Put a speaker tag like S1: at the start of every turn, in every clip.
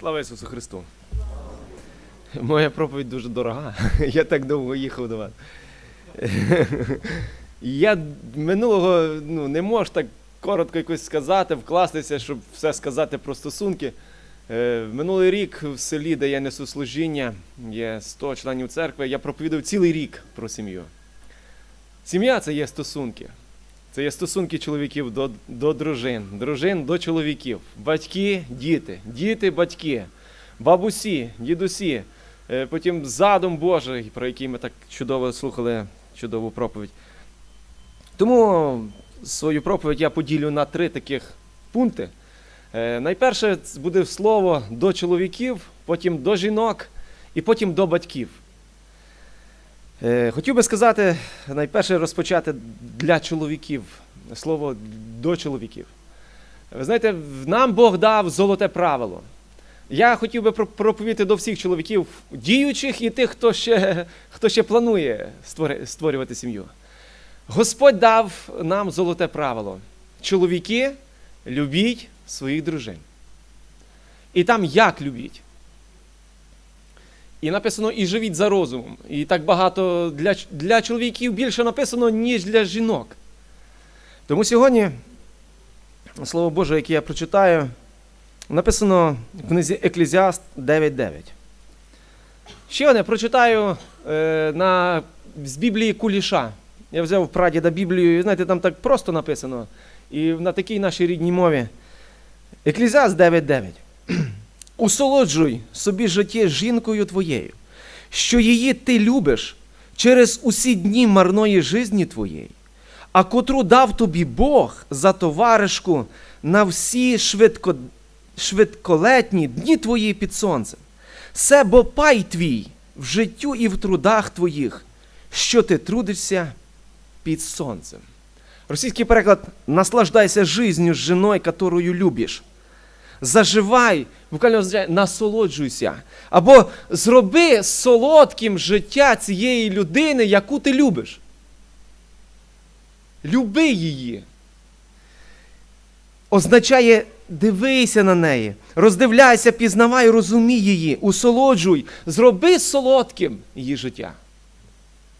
S1: Слава Ісусу Христу! Моя проповідь дуже дорога. Я так довго їхав до вас. Я минулого ну, не можу так коротко якось сказати, вкластися, щоб все сказати про стосунки. Е, Минулий рік в селі, де я несу служіння, є 100 членів церкви, я проповідав цілий рік про сім'ю. Сім'я це є стосунки. Це є стосунки чоловіків до, до дружин, дружин до чоловіків, батьки, діти, діти, батьки, бабусі, дідусі. Е, Потім задум Божий, про який ми так чудово слухали, чудову проповідь. Тому свою проповідь я поділю на три таких пункти. Е, Найперше буде слово до чоловіків, потім до жінок і потім до батьків. Е, Хотів би сказати, найперше розпочати для чоловіків, слово до чоловіків. Ви знаєте, нам Бог дав золоте правило. Я хотів би про- проповідати до всіх чоловіків, діючих і тих, хто ще, хто ще планує створювати сім'ю. Господь дав нам золоте правило. Чоловіки, любіть своїх дружин. І там як любіть. І написано і живіть за розумом. І так багато для, для чоловіків більше написано, ніж для жінок. Тому сьогодні, слово Боже, яке я прочитаю, написано в книзі Еклезіаст 9.9. Ще одне прочитаю е, на, з Біблії Куліша. Я взяв прадіда Біблію, і знаєте, там так просто написано. І на такій нашій рідній мові. Еклезіаст 9.9. Усолоджуй собі життя жінкою твоєю, що її ти любиш через усі дні марної жизні твоєї, а котру дав тобі Бог за товаришку на всі швидко, швидколетні дні твої під сонцем. Це бо пай твій в життю і в трудах твоїх, що ти трудишся під сонцем. Російський переклад наслаждайся жизнью з жіною, которую любиш. Заживай, буквально означає насолоджуйся. Або зроби солодким життя цієї людини, яку ти любиш. Люби її. Означає дивися на неї, роздивляйся, пізнавай, розумій її, усолоджуй, зроби солодким її життя.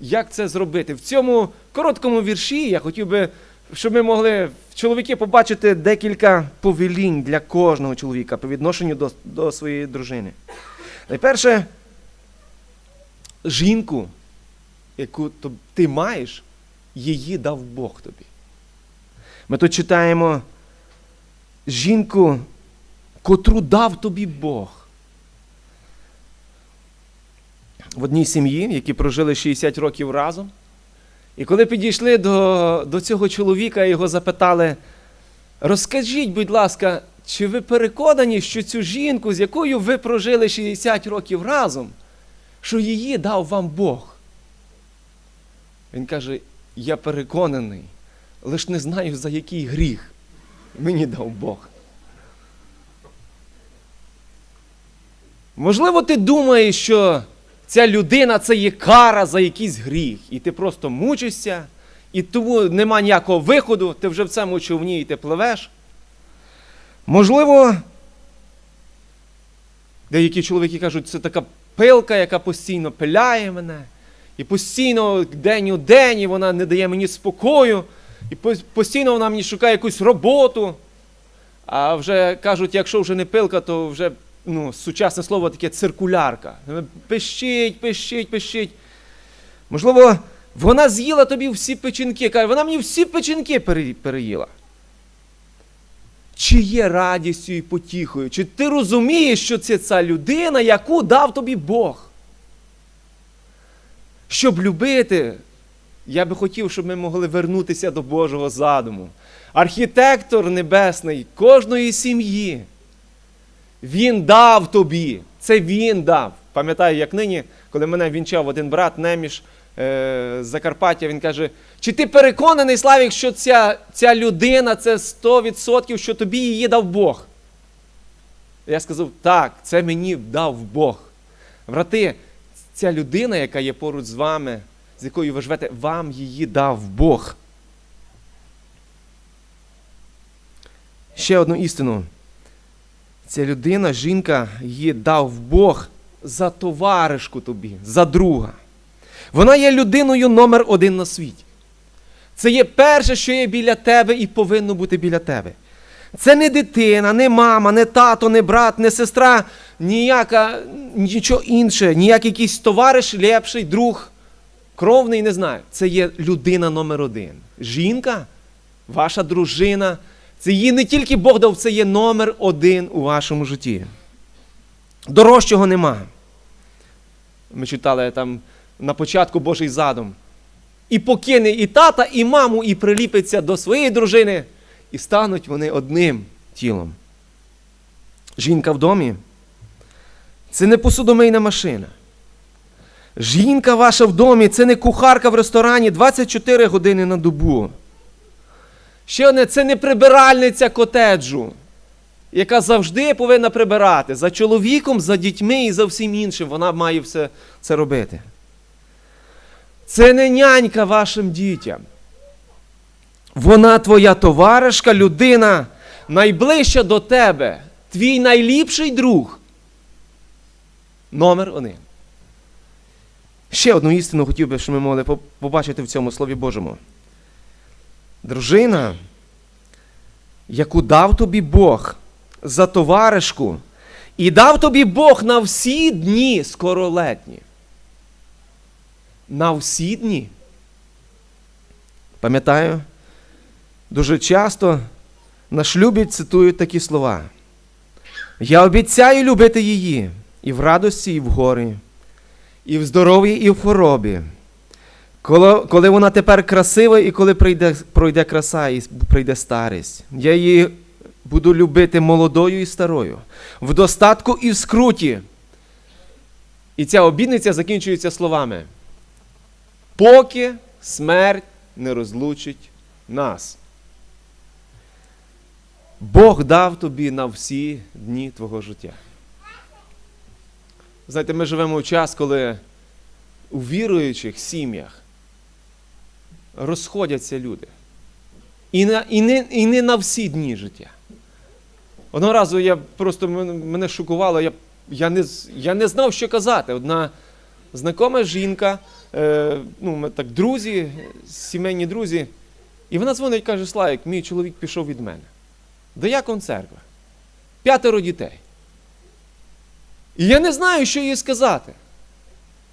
S1: Як це зробити? В цьому короткому вірші я хотів би, щоб ми могли чоловіки побачити декілька повелінь для кожного чоловіка по відношенню до, до своєї дружини. Найперше, жінку, яку ти маєш, її дав Бог тобі. Ми тут читаємо жінку, котру дав тобі Бог. В одній сім'ї, які прожили 60 років разом. І коли підійшли до, до цього чоловіка його запитали, розкажіть, будь ласка, чи ви переконані, що цю жінку, з якою ви прожили 60 років разом, що її дав вам Бог? Він каже, я переконаний, лише не знаю, за який гріх мені дав Бог. Можливо, ти думаєш, що ця людина це є кара за якийсь гріх, і ти просто мучишся, і тому нема ніякого виходу, ти вже в цьому човні і ти пливеш. Можливо, деякі чоловіки кажуть, це така пилка, яка постійно пиляє мене, і постійно день у день і вона не дає мені спокою, і постійно вона мені шукає якусь роботу. А вже кажуть, якщо вже не пилка, то вже ну, сучасне слово таке циркулярка. Пищить, пищить, пищить. Можливо, вона з'їла тобі всі печінки. Каже, вона мені всі печінки переїла. Чи є радістю і потіхою? Чи ти розумієш, що це ця людина, яку дав тобі Бог? Щоб любити, я би хотів, щоб ми могли вернутися до Божого задуму. Архітектор небесний кожної сім'ї. Він дав тобі. Це він дав. Пам'ятаю, як нині, коли мене вінчав один брат Неміш е, з Закарпаття, він каже: чи ти переконаний, Славік, що ця, ця людина це 100%, що тобі її дав Бог? Я сказав, так, це мені дав Бог. Брати, ця людина, яка є поруч з вами, з якою ви живете, вам її дав Бог. Ще одну істину. Ця людина, жінка, її дав Бог за товаришку тобі, за друга. Вона є людиною номер один на світі. Це є перше, що є біля тебе і повинно бути біля тебе. Це не дитина, не мама, не тато, не брат, не сестра, ніяка, нічого інше, ніякий якийсь товариш, лепший, друг, кровний, не знаю. Це є людина номер один. Жінка, ваша дружина. Це її не тільки Бог дав, це є номер один у вашому житті. Дорожчого нема. Ми читали там на початку Божий задум. І покине і тата, і маму, і приліпиться до своєї дружини, і стануть вони одним тілом. Жінка в домі це не посудомийна машина. Жінка ваша в домі це не кухарка в ресторані 24 години на добу. Ще одне, це не прибиральниця котеджу, яка завжди повинна прибирати за чоловіком, за дітьми і за всім іншим. Вона має все це робити. Це не нянька вашим дітям. Вона твоя товаришка, людина найближча до тебе, твій найліпший друг. Номер один. Ще одну істину хотів би, щоб ми могли побачити в цьому Слові Божому. Дружина, яку дав тобі Бог за товаришку, і дав тобі Бог на всі дні скоролетні. На всі дні. Пам'ятаю, дуже часто на шлюбі цитують такі слова. Я обіцяю любити її і в радості, і в горі, і в здоров'ї, і в хворобі. Коли, коли вона тепер красива, і коли прийде, пройде краса і прийде старість, я її буду любити молодою і старою, в достатку і в скруті. І ця обідниця закінчується словами: поки смерть не розлучить нас. Бог дав тобі на всі дні твого життя. Знаєте, ми живемо в час, коли у віруючих сім'ях розходяться люди. І, на, і, не, і не на всі дні життя. Одного разу я просто мене, шокувало, я, я, не, я не знав, що казати. Одна знакома жінка, е, ну, ми так друзі, сімейні друзі, і вона дзвонить і каже: Славік, мій чоловік пішов від мене. Диякон церкви. П'ятеро дітей. І я не знаю, що їй сказати.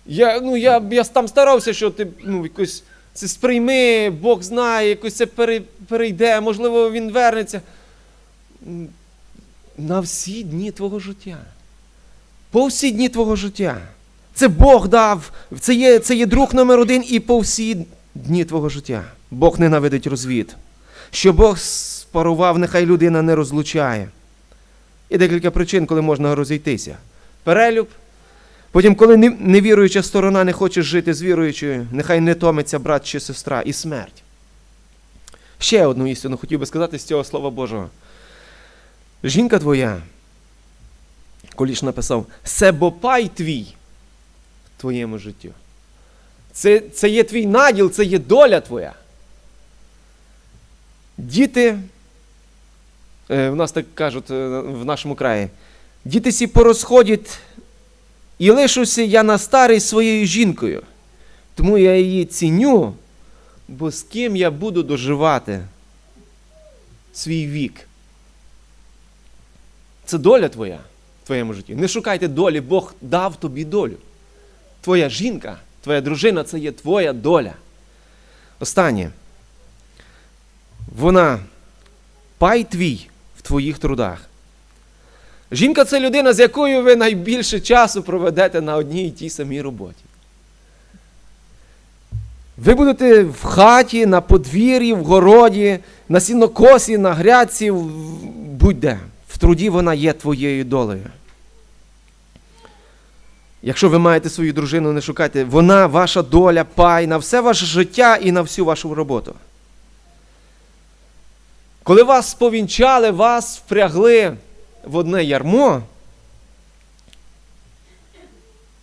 S1: Я, ну, я, я там старався, що ти ну, якось це сприйми, Бог знає, якось це перейде, можливо, він вернеться. На всі дні твого життя. По всі дні твого життя. Це Бог дав, це є, це є друг номер один і по всі дні твого життя. Бог ненавидить розвід. Що Бог спарував, нехай людина не розлучає. І декілька причин, коли можна розійтися. Перелюб. Потім, коли невіруюча сторона не хоче жити з віруючою, нехай не томиться брат чи сестра, і смерть. Ще одну істину хотів би сказати з цього Слова Божого. Жінка твоя, Коліш написав, себопай твій в твоєму житті. Це, це є твій наділ, це є доля твоя. Діти, е, в нас так кажуть е, в нашому краї, діти сі порозходять, і лишуся я на старий своєю жінкою. Тому я її ціню, бо з ким я буду доживати свій вік. Це доля твоя в твоєму житті. Не шукайте долі, Бог дав тобі долю. Твоя жінка, твоя дружина це є твоя доля. Останнє. Вона пай твій в твоїх трудах. Жінка це людина, з якою ви найбільше часу проведете на одній і тій самій роботі. Ви будете в хаті, на подвір'ї, в городі, на сінокосі, на грядці, будь-де. В труді вона є твоєю долею. Якщо ви маєте свою дружину, не шукайте, вона ваша доля, пай на все ваше життя і на всю вашу роботу. Коли вас повінчали, вас впрягли в одне ярмо,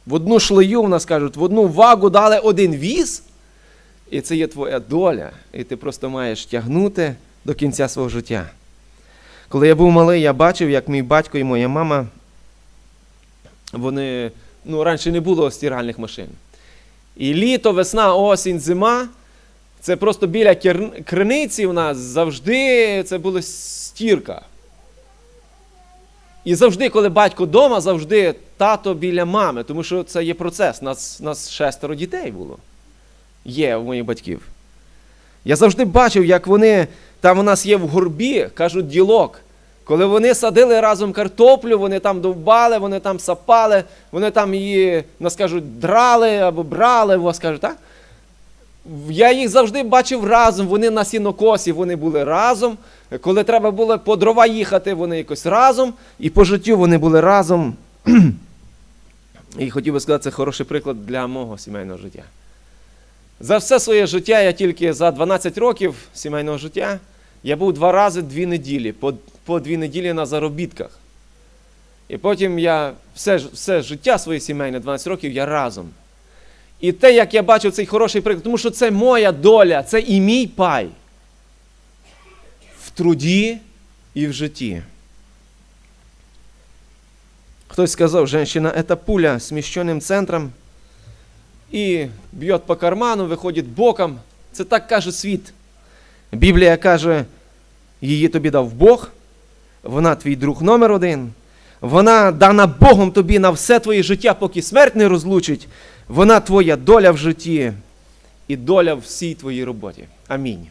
S1: в одну шлею, в нас кажуть, в одну вагу дали один віз, і це є твоя доля, і ти просто маєш тягнути до кінця свого життя. Коли я був малий, я бачив, як мій батько і моя мама, вони, ну, раніше не було стиральних машин. І літо, весна, осінь, зима. Це просто біля криниці у нас завжди це була стірка. І завжди, коли батько вдома, завжди тато біля мами, тому що це є процес. Нас, нас шестеро дітей було. Є у моїх батьків. Я завжди бачив, як вони, там у нас є в горбі, кажуть, ділок. Коли вони садили разом картоплю, вони там довбали, вони там сапали, вони там її, нас кажуть, драли або брали, вас кажуть, так? Я їх завжди бачив разом, вони на сінокосі, вони були разом. Коли треба було по дрова їхати, вони якось разом. І по життю вони були разом. І хотів би сказати, це хороший приклад для мого сімейного життя. За все своє життя, я тільки за 12 років сімейного життя, я був два рази дві неділі, по, по дві неділі на заробітках. І потім я все, все життя своє сімейне, 12 років, я разом. І те, як я бачив цей хороший приклад, тому що це моя доля, це і мій пай труді і в житті. Хтось сказав, женщина – это пуля с смещенным центром і б'є по карману, виходить боком. Це так каже світ. Біблія каже, її тобі дав Бог, вона твій друг номер один, вона дана Богом тобі на все твоє життя, поки смерть не розлучить. Вона твоя доля в житті і доля в всій твоїй роботі. Амінь.